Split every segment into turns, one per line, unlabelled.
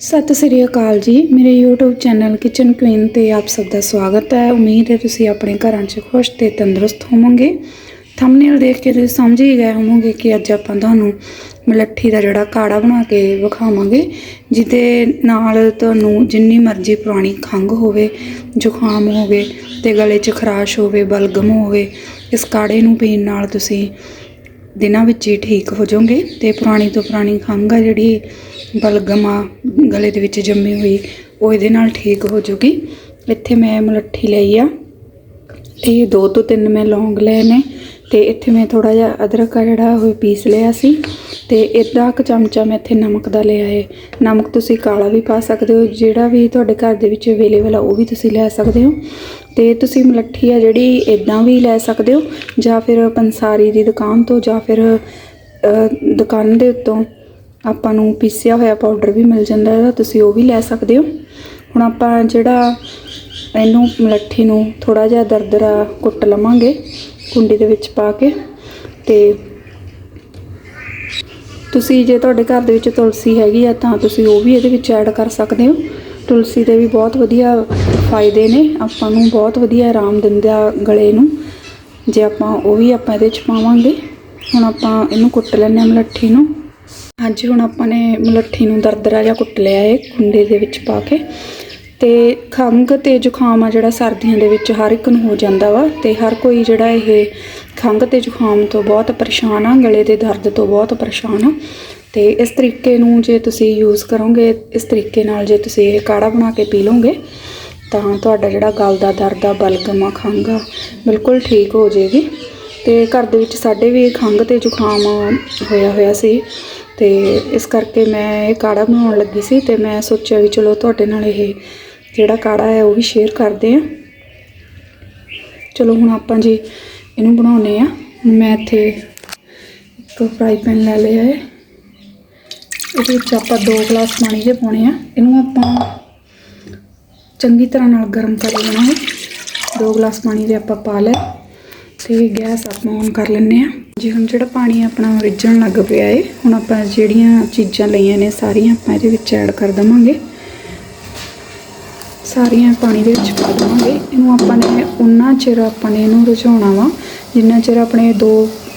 ਸਤਿ ਸ੍ਰੀ ਅਕਾਲ ਜੀ। ਮੇਰੇ YouTube channel kitchen Queen ਤੇ ਆਪ ਸਭ ਦਾ ਸਵਾਗਤ ਹੈ। ਉਮੀਦ ਹੈ ਤੁਸੀਂ ਆਪਣੇ ਘਰਾਂ 'ਚ ਖੁਸ਼ ਤੇ ਤੰਦਰੁਸਤ ਹੋਵੋਗੇ। ਥੰਬਨੇਲ ਦੇਖ ਕੇ ਤੁਸੀਂ ਸਮਝ ਹੀ ਗਏ ਹੋਵੋਗੇ ਕਿ ਅੱਜ ਆਪਾਂ ਤੁਹਾਨੂੰ ਮਲੱਠੀ ਦਾ ਜਿਹੜਾ ਕਾੜਾ ਬਣਾ ਕੇ ਵਿਖਾਵਾਂਗੇ, ਜਿਹਦੇ ਨਾਲ ਤੁਹਾਨੂੰ ਜਿੰਨੀ ਮਰਜ਼ੀ ਪੁਰਾਣੀ ਖੰਘ ਹੋਵੇ, ਜ਼ੁਕਾਮ ਹੋਵੇ ਤੇ ਗਲੇ 'ਚ ਖਰਾਸ਼ ਹੋਵੇ, ਬਲਗਮ ਹੋਵੇ, ਇਸ ਕਾੜੇ ਨੂੰ ਪੀਣ ਨਾਲ ਤੁਸੀਂ ਦਿਨਾਂ ਵਿੱਚ ਹੀ ਠੀਕ ਹੋ ਜਾਓਗੇ ਅਤੇ ਪੁਰਾਣੀ ਤੋਂ ਪੁਰਾਣੀ ਖੰਘ ਆ ਜਿਹੜੀ ਬਲਗਮ ਆ, ਗਲੇ ਦੇ ਵਿੱਚ ਜੰਮੀ ਹੋਈ, ਉਹ ਇਹਦੇ ਨਾਲ ਠੀਕ ਹੋ ਜੂਗੀ ਇੱਥੇ ਮੈਂ ਮਲੱਠੀ ਲਈ ਆ। ਇਹ ਦੋ ਤੋਂ ਤਿੰਨ ਮੈਂ ਲੌਂਗ ਲਏ ਨੇ ਤੇ ਇੱਥੇ ਮੈਂ ਥੋੜਾ ਜਿਹਾ ਅਦਰਕ ਆ ਜਿਹੜਾ, ਉਹ ਪੀਸ ਲਿਆ ਸੀ ਤੇ ਇੱਦਾਂ ਕੁ ਚਮਚਾ ਮੈਂ ਇੱਥੇ ਨਮਕ ਦਾ ਲਿਆ ਹੈ ਨਮਕ ਤੁਸੀਂ ਕਾਲਾ ਵੀ ਪਾ ਸਕਦੇ ਹੋ, ਜਿਹੜਾ ਵੀ ਤੁਹਾਡੇ ਘਰ ਦੇ ਵਿੱਚ ਅਵੇਲੇਬਲ ਆ, ਉਹ ਵੀ ਤੁਸੀਂ ਲੈ ਸਕਦੇ ਹੋ। ਤੇ ਤੁਸੀਂ ਮਲੱਠੀ ਆ ਜਿਹੜੀ ਇਦਾਂ ਵੀ ਲੈ ਸਕਦੇ ਹੋ ਜਾਂ ਫਿਰ ਪੰਸਾਰੀ ਦੀ ਦੁਕਾਨ ਤੋਂ ਜਾਂ ਫਿਰ ਅ, ਦੁਕਾਨ ਦੇ ਉੱਤੋਂ ਆਪਾਂ ਨੂੰ ਪੀਸਿਆ ਹੋਇਆ ਪਾਊਡਰ ਵੀ ਮਿਲ ਜਾਂਦਾ ਹੈ ਤੁਸੀਂ ਉਹ ਵੀ ਲੈ ਸਕਦੇ ਹੋ। ਹੁਣ ਆਪਾਂ ਜਿਹੜਾ ਇਹਨੂੰ ਮਲੱਠੀ ਨੂੰ ਥੋੜਾ ਜਿਹਾ ਦਰਦਰਾ ਕੁੱਟ ਲਵਾਂਗੇ ਕੁੰਡੀ ਦੇ ਵਿੱਚ ਪਾ ਕੇ ਤੇ ਤੁਸੀਂ ਜੇ ਤੁਹਾਡੇ ਘਰ ਦੇ ਵਿੱਚ ਤੁਲਸੀ ਹੈਗੀ ਆ ਤਾਂ ਤੁਸੀਂ ਉਹ ਵੀ ਇਹਦੇ ਵਿੱਚ ਐਡ ਕਰ ਸਕਦੇ ਹੋ। ਤੁਲਸੀ ਦੇ ਵੀ ਬਹੁਤ ਵਧੀਆ ਫਾਇਦੇ ਨੇ। ਆਪਾਂ ਨੂੰ ਬਹੁਤ ਵਧੀਆ ਆਰਾਮ ਦਿੰਦਾ ਗਲੇ ਨੂੰ। ਜੇ ਆਪਾਂ ਉਹ ਵੀ ਆਪਾਂ ਇਹਦੇ ਚ ਪਾਵਾਂਗੇ। ਹੁਣ ਆਪਾਂ ਇਹਨੂੰ ਕੁੱਟ ਲੈਂਦੇ ਹਾਂ ਮਲੱਠੀ ਨੂੰ। ਹਾਂਜੀ, ਹੁਣ ਆਪਾਂ ਨੇ ਮਲੱਠੀ ਨੂੰ ਦਰਦਰਾ ਜਿਹਾ ਕੁੱਟ ਲਿਆ ਹੈ ਕੁੰਡੇ ਦੇ ਵਿੱਚ ਪਾ ਕੇ। ਤੇ ਖੰਘ ਤੇ ਜ਼ੁਕਾਮ ਆ ਜਿਹੜਾ ਸਰਦੀਆਂ ਦੇ ਵਿੱਚ ਹਰ ਇੱਕ ਨੂੰ ਹੋ ਜਾਂਦਾ ਵਾ। ਤੇ ਹਰ ਕੋਈ ਜਿਹੜਾ ਇਹ ਖੰਘ ਤੇ ਜ਼ੁਕਾਮ ਤੋਂ ਬਹੁਤ ਪਰੇਸ਼ਾਨ ਆ, ਗਲੇ ਦੇ ਦਰਦ ਤੋਂ ਬਹੁਤ ਪਰੇਸ਼ਾਨ ਆ। ਤੇ ਇਸ ਤਰੀਕੇ ਨੂੰ ਜੇ ਤੁਸੀਂ ਯੂਜ਼ ਕਰੋਗੇ, ਇਸ ਤਰੀਕੇ ਨਾਲ ਜੇ ਤੁਸੀਂ ਇਹ ਕਾੜਾ ਬਣਾ ਕੇ ਪੀ ਲਓਗੇ ਤਾਂ ਤੁਹਾਡਾ ਜਿਹੜਾ ਗਲ ਦਾ ਦਰਦ ਆ, ਬਲਗਮ ਆ, ਖੰਘ ਆ, ਬਿਲਕੁਲ ਠੀਕ ਹੋ ਜਾਏਗੀ ਤੇ ਘਰ ਦੇ ਵਿੱਚ ਸਾਡੇ ਵੀ ਖੰਘ ਤੇ ਜ਼ੁਕਾਮ ਹੋਇਆ ਹੋਇਆ ਸੀ। ਤੇ ਇਸ ਕਰਕੇ ਮੈਂ ਇਹ ਕਾੜਾ ਬਣਾਉਣ ਲੱਗੀ ਸੀ ਤੇ ਮੈਂ ਸੋਚਿਆ ਵੀ ਚਲੋ ਤੁਹਾਡੇ ਨਾਲ ਇਹ ਜਿਹੜਾ ਕਾੜਾ ਹੈ, ਉਹ ਵੀ ਸ਼ੇਅਰ ਕਰਦੇ ਆ ਚਲੋ ਹੁਣ ਆਪਾਂ ਜੀ ਇਹਨੂੰ ਬਣਾਉਨੇ ਆ ਮੈਂ ਇੱਥੇ ਇੱਕ ਫਰਾਈ ਪੈਨ ਲੈ ਲਿਆ ਹੈ। ਇਹਦੇ ਵਿੱਚ ਆਪਾਂ 2 ਗਲਾਸ ਪਾਣੀ ਦੇ ਪਾਉਣੇ ਆ। ਇਹਨੂੰ ਆਪਾਂ ਚੰਗੀ ਤਰ੍ਹਾਂ ਨਾਲ ਗਰਮ ਕਰ ਲੈਣਾ ਹੈ। 2 ਗਲਾਸ ਪਾਣੀ ਦੇ ਆਪਾਂ ਪਾ ਲਿਆ ਤੇ ਗੈਸ ਆਪਾਂ ਔਨ ਕਰ ਲੈਂਦੇ ਆ ਜੀ, ਹੁਣ ਜਿਹੜਾ ਪਾਣੀ ਆਪਣਾ ਰਿੱਝਣ ਲੱਗ ਪਿਆ ਏ, ਹੁਣ ਆਪਾਂ ਜਿਹੜੀਆਂ ਚੀਜ਼ਾਂ ਲਈਆਂ ਨੇ ਸਾਰੀਆਂ ਆਪਾਂ ਇਹਦੇ ਵਿੱਚ ਐਡ ਕਰ ਦਵਾਂਗੇ। ਸਾਰੀਆਂ ਪਾਣੀ ਦੇ ਵਿੱਚ ਪਾ ਦਵਾਂਗੇ। ਇਹਨੂੰ ਆਪਾਂ ਨੇ ਉਨਾ ਚਿਰ ਆਪਾਂ ਨੇ ਇਹਨੂੰ ਰਿਝਾਉਣਾ ਵਾ, ਜਿੰਨਾ ਚਿਰ ਆਪਣੇ 2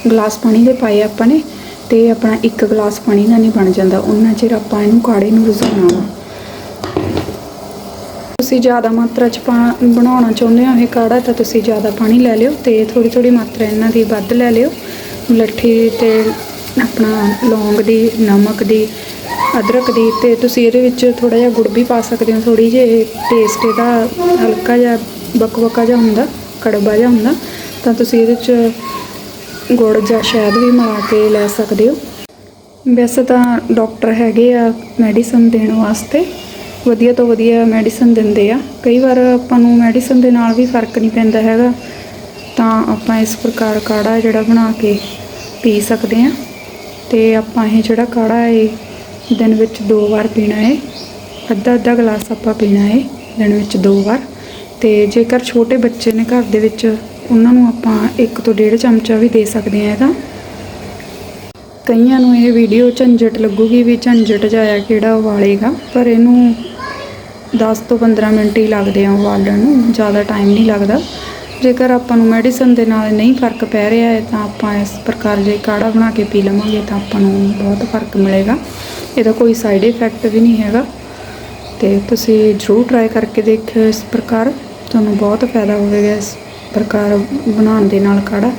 ਗਲਾਸ ਪਾਣੀ ਦੇ ਪਾਏ ਆਪਾਂ ਨੇ, ਤੇ ਆਪਣਾ 1 ਗਲਾਸ ਪਾਣੀ ਦਾ ਨਹੀਂ ਬਣ ਜਾਂਦਾ। ਉਨਾ ਚਿਰ ਆਪਾਂ ਇਹਨੂੰ ਕਾੜੇ ਨੂੰ ਰਿਝਾਉਣਾ ਵਾ। ਤੁਸੀਂ ਜ਼ਿਆਦਾ ਮਾਤਰਾ ਚ ਪਾ- ਬਣਾਉਣਾ ਚਾਹੁੰਦੇ ਹੋ ਇਹ ਕਾੜਾ, ਤਾਂ ਤੁਸੀਂ ਜ਼ਿਆਦਾ ਪਾਣੀ ਲੈ ਲਿਓ ਤੇ ਥੋੜੀ ਥੋੜੀ ਮਾਤਰਾ ਇਹਨਾਂ ਦੀ ਵੱਧ ਲੈ ਲਿਓ। ਲੱਠੀ ਤੇ ਆਪਣਾ ਲੌਂਗ ਦੀ, ਨਮਕ ਦੀ, ਅਦਰਕ ਦੀ ਤੇ ਤੁਸੀਂ ਇਹਦੇ ਵਿੱਚ ਥੋੜਾ ਜਿਹਾ ਗੁੜ ਵੀ ਪਾ ਸਕਦੇ ਹੋ। ਥੋੜੀ ਜਿਹੀ ਟੇਸਟ ਇਹਦਾ ਹਲਕਾ ਜਿਹਾ ਬਕਬਕਾ ਜਿਹਾ ਹੁੰਦਾ, ਕੜਵਾ ਜਿਹਾ ਹੁੰਦਾ, ਤਾਂ ਤੁਸੀਂ ਇਹਦੇ 'ਚ ਗੁੜ ਜਾਂ ਸ਼ਹਿਦ ਵੀ ਮਿਲਾ ਕੇ ਲੈ ਸਕਦੇ ਹੋ। ਵੈਸੇ ਤਾਂ ਡਾਕਟਰ ਹੈਗੇ ਆ ਮੈਡੀਸਨ ਦੇਣ ਵਾਸਤੇ। ਵਧੀਆ ਤੋਂ ਵਧੀਆ ਮੈਡੀਸਨ ਦਿੰਦੇ ਆ। ਕਈ ਵਾਰ ਆਪਾਂ ਨੂੰ ਮੈਡੀਸਨ ਦੇ ਨਾਲ ਵੀ ਫ਼ਰਕ ਨਹੀਂ ਪੈਂਦਾ ਹੈਗਾ। ਤਾਂ ਆਪਾਂ ਇਸ ਪ੍ਰਕਾਰ ਕਾੜਾ ਜਿਹੜਾ ਬਣਾ ਕੇ ਪੀ ਸਕਦੇ ਆ। ਤੇ ਆਪਾਂ ਇਹ ਜਿਹੜਾ ਕਾੜਾ ਹੈ ਦਿਨ ਵਿੱਚ ਦੋ ਵਾਰ ਪੀਣਾ ਹੈ। ਅੱਧਾ ਅੱਧਾ ਗਲਾਸ ਆਪਾਂ ਪੀਣਾ ਹੈ, ਦਿਨ ਵਿੱਚ ਦੋ ਵਾਰ। ਤੇ ਜੇਕਰ ਛੋਟੇ ਬੱਚੇ ਨੇ ਘਰ ਦੇ ਵਿੱਚ, ਉਹਨਾਂ ਨੂੰ ਆਪਾਂ ਇੱਕ ਤੋਂ ਡੇਢ ਚਮਚਾ ਵੀ ਦੇ ਸਕਦੇ ਆ ਇਹਦਾ। ਕਈਆਂ ਨੂੰ ਇਹ ਵੀਡੀਓ ਝੰਜਟ ਲੱਗੂਗੀ ਵੀ ਝੰਜਟ ਜਾਇਆ ਕਿਹੜਾ ਉਬਾਲੇਗਾ, ਪਰ ਇਹਨੂੰ 10 ਤੋਂ 15 ਮਿੰਟ ਹੀ ਲੱਗਦੇ ਆ ਉਬਾਲਣ ਨੂੰ, ਜ਼ਿਆਦਾ ਟਾਈਮ ਨਹੀਂ ਲੱਗਦਾ। ਜੇਕਰ ਆਪਾਂ ਨੂੰ ਮੈਡੀਸਨ ਦੇ ਨਾਲ ਨਹੀਂ ਫ਼ਰਕ ਪੈ ਰਿਹਾ ਹੈ, ਤਾਂ ਆਪਾਂ ਇਸ ਪ੍ਰਕਾਰ ਜੇ ਕਾੜਾ ਬਣਾ ਕੇ ਪੀ ਲਵਾਂਗੇ, ਤਾਂ ਆਪਾਂ ਨੂੰ ਬਹੁਤ ਫ਼ਰਕ ਮਿਲੇਗਾ। ਇਹਦਾ ਕੋਈ ਸਾਈਡ ਇਫੈਕਟ ਵੀ ਨਹੀਂ ਹੈਗਾ। ਤੇ ਤੁਸੀਂ ਜ਼ਰੂਰ ਟਰਾਈ ਕਰਕੇ ਦੇਖਿਓ ਇਸ ਪ੍ਰਕਾਰ। ਤੁਹਾਨੂੰ ਬਹੁਤ ਫਾਇਦਾ ਹੋਵੇਗਾ ਇਸ ਪ੍ਰਕਾਰ ਬਣਾਉਣ ਦੇ ਨਾਲ ਕਾੜਾ।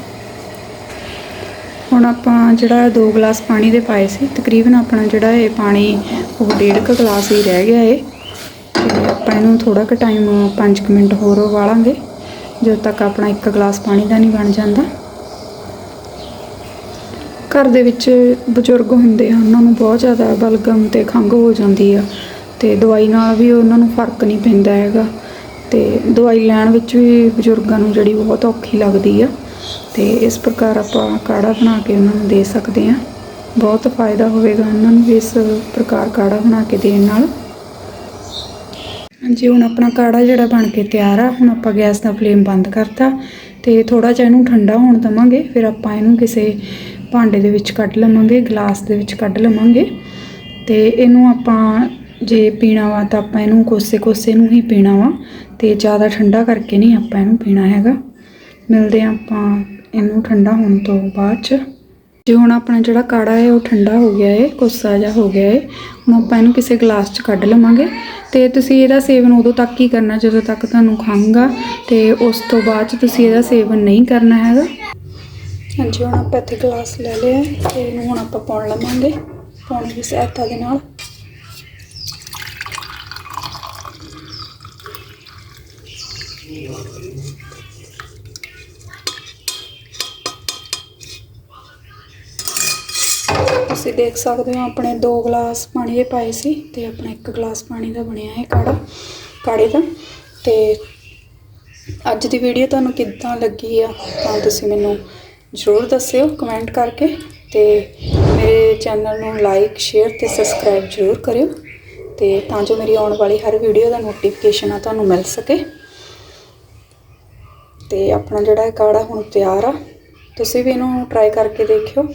ਹੁਣ ਆਪਾਂ ਜਿਹੜਾ 2 ਗਲਾਸ ਪਾਣੀ ਦੇ ਪਾਏ ਸੀ, ਤਕਰੀਬਨ ਆਪਣਾ ਜਿਹੜਾ ਇਹ ਪਾਣੀ ਉਹ ਡੇਢ ਕੁ ਗਲਾਸ ਹੀ ਰਹਿ ਗਿਆ ਏ। ਤੇ ਆਪਾਂ ਇਹਨੂੰ ਥੋੜਾ ਕੁ ਟਾਈਮ 5 ਮਿੰਟ ਹੋਰ ਉਬਾਲਾਂਗੇ। ਜਦੋਂ ਤੱਕ ਆਪਣਾ ਇੱਕ ਗਲਾਸ ਪਾਣੀ ਦਾ ਨਹੀਂ ਬਣ ਜਾਂਦਾ। ਘਰ ਦੇ ਵਿੱਚ ਬਜ਼ੁਰਗ ਹੁੰਦੇ ਆ ਉਹਨਾਂ ਨੂੰ ਬਹੁਤ ਜ਼ਿਆਦਾ ਬਲਗਮ ਤੇ ਖੰਘ ਹੋ ਜਾਂਦੀ ਆ ਤੇ ਦਵਾਈ ਨਾਲ ਵੀ ਉਹਨਾਂ ਨੂੰ ਫ਼ਰਕ ਨਹੀਂ ਪੈਂਦਾ ਹੈਗਾ। ਤੇ ਦਵਾਈ ਲੈਣ ਵਿੱਚ ਵੀ ਬਜ਼ੁਰਗਾਂ ਨੂੰ ਜਿਹੜੀ ਬਹੁਤ ਔਖੀ ਲੱਗਦੀ ਆ। ਤੇ ਇਸ ਪ੍ਰਕਾਰ ਆਪਾਂ ਕਾੜਾ ਬਣਾ ਕੇ ਉਹਨਾਂ ਨੂੰ ਦੇ ਸਕਦੇ ਆ। ਬਹੁਤ ਫਾਇਦਾ ਹੋਵੇਗਾ ਉਹਨਾਂ ਨੂੰ ਵੀ ਇਸ ਪ੍ਰਕਾਰ ਕਾੜਾ ਬਣਾ ਕੇ ਦੇਣ ਨਾਲ। ਹਾਂਜੀ, ਹੁਣ ਆਪਣਾ ਕਾੜਾ ਜਿਹੜਾ ਬਣ ਕੇ ਤਿਆਰ ਆ, ਹੁਣ ਆਪਾਂ ਗੈਸ ਦਾ ਫਲੇਮ ਬੰਦ ਕਰਤਾ ਤੇ ਥੋੜਾ ਜਿਹਾ ਇਹਨੂੰ ਠੰਡਾ ਹੋਣ ਦਵਾਂਗੇ, ਫਿਰ ਆਪਾਂ ਇਹਨੂੰ ਕਿਸੇ ਭਾਂਡੇ ਦੇ ਵਿੱਚ ਕੱਢ ਲਵਾਂਗੇ, ਗਲਾਸ ਦੇ ਵਿੱਚ ਕੱਢ ਲਵਾਂਗੇ ਤੇ ਇਹਨੂੰ ਆਪਾਂ ਜੇ ਪੀਣਾ ਵਾ ਤਾਂ ਆਪਾਂ ਇਹਨੂੰ ਕੋਸੇ ਕੋਸੇ ਨੂੰ ਹੀ ਪੀਣਾ ਵਾ ਤੇ ਜ਼ਿਆਦਾ ਠੰਡਾ ਕਰਕੇ ਨਹੀਂ ਆਪਾਂ ਇਹਨੂੰ ਪੀਣਾ ਹੈਗਾ। ਮਿਲਦੇ ਹਾਂ ਆਪਾਂ ਇਹਨੂੰ ਠੰਡਾ ਹੋਣ ਤੋਂ ਬਾਅਦ ਚ। ਜੇ ਹੁਣ ਆਪਣਾ ਜਿਹੜਾ ਕਾੜਾ ਹੈ, ਉਹ ਠੰਡਾ ਹੋ ਗਿਆ ਹੈ, ਕੋਸਾ ਜਿਹਾ ਹੋ ਗਿਆ ਹੈ, ਹੁਣ ਆਪਾਂ ਇਹਨੂੰ ਕਿਸੇ ਗਲਾਸ 'ਚ ਕੱਢ ਲਵਾਂਗੇ। ਤੇ ਤੁਸੀਂ ਇਹਦਾ ਸੇਵਨ ਉਦੋਂ ਤੱਕ ਹੀ ਕਰਨਾ, ਜਦੋਂ ਤੱਕ ਤੁਹਾਨੂੰ ਖੰਘ ਆ ਤੇ ਉਸ ਤੋਂ ਬਾਅਦ 'ਚ ਤੁਸੀਂ ਇਹਦਾ ਸੇਵਨ ਨਹੀਂ ਕਰਨਾ ਹੈਗਾ। ਹਾਂਜੀ, ਹੁਣ ਆਪਾਂ ਇੱਥੇ ਗਲਾਸ ਲੈ ਲਿਆ ਹੈ, ਤੇ ਇਹਨੂੰ ਹੁਣ ਆਪਾਂ ਪਾਉਣ ਲਵਾਂਗੇ, ਪਾਉਣ ਦੀ ਸਹਾਇਤਾ ਦੇ ਨਾਲ। ਤੁਸੀਂ ਦੇਖ ਸਕਦੇ ਹੋ ਆਪਣੇ 2 ਗਲਾਸ ਪਾਣੀ ਦੇ ਪਾਏ ਸੀ ਤੇ ਆਪਣਾ 1 ਗਲਾਸ ਪਾਣੀ ਦਾ ਬਣਿਆ ਹੈ ਕਾੜਾ, ਕਾੜੇ ਦਾ। ਤੇ ਅੱਜ ਦੀ ਵੀਡੀਓ ਤੁਹਾਨੂੰ ਕਿੱਦਾਂ ਲੱਗੀ ਆ, ਤਾਂ ਤੁਸੀਂ ਮੈਨੂੰ ਜ਼ਰੂਰ ਦੱਸਿਓ ਕਮੈਂਟ ਕਰਕੇ। ਤੇ ਮੇਰੇ ਚੈਨਲ ਨੂੰ ਲਾਈਕ ਸ਼ੇਅਰ ਤੇ ਸਬਸਕ੍ਰਾਈਬ ਜ਼ਰੂਰ ਕਰਿਓ। ਤੇ ਤਾਂ ਜੋ ਮੇਰੀ ਆਉਣ ਵਾਲੀ ਹਰ ਵੀਡੀਓ ਦਾ ਨੋਟੀਫਿਕੇਸ਼ਨ ਆ ਤੁਹਾਨੂੰ ਮਿਲ ਸਕੇ। ਤੇ ਆਪਣਾ ਜਿਹੜਾ ਇਹ ਕਾੜਾ ਹੁਣ ਤਿਆਰ ਆ, ਤੁਸੀਂ ਵੀ ਇਹਨੂੰ ਟਰਾਈ ਕਰਕੇ ਦੇਖਿਓ।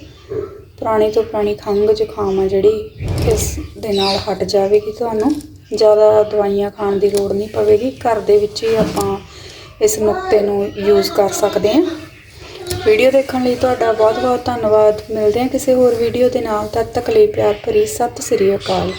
ਪੁਰਾਣੀ ਤੋਂ ਪੁਰਾਣੀ ਖੰਘ ਜ਼ੁਕਾਮ ਆ ਜਿਹੜੀ ਇਸ ਦੇ ਨਾਲ ਹਟ ਜਾਵੇਗੀ ਤੁਹਾਨੂੰ। ਜ਼ਿਆਦਾ ਦਵਾਈਆਂ ਖਾਣ ਦੀ ਲੋੜ ਨਹੀਂ ਪਵੇਗੀ। ਘਰ ਦੇ ਵਿੱਚ ਹੀ ਆਪਾਂ ਇਸ ਨੁਕਤੇ ਨੂੰ ਯੂਜ਼ ਕਰ ਸਕਦੇ ਹਾਂ। ਵੀਡੀਓ ਦੇਖਣ ਲਈ ਤੁਹਾਡਾ ਬਹੁਤ ਬਹੁਤ ਧੰਨਵਾਦ। ਮਿਲਦੇ ਹਾਂ ਕਿਸੇ ਹੋਰ ਵੀਡੀਓ ਦੇ ਨਾਲ। ਤਦ ਤੱਕ ਲਈ ਪਿਆਰ ਭਰੀ ਸਤਿ ਸ੍ਰੀ ਅਕਾਲ।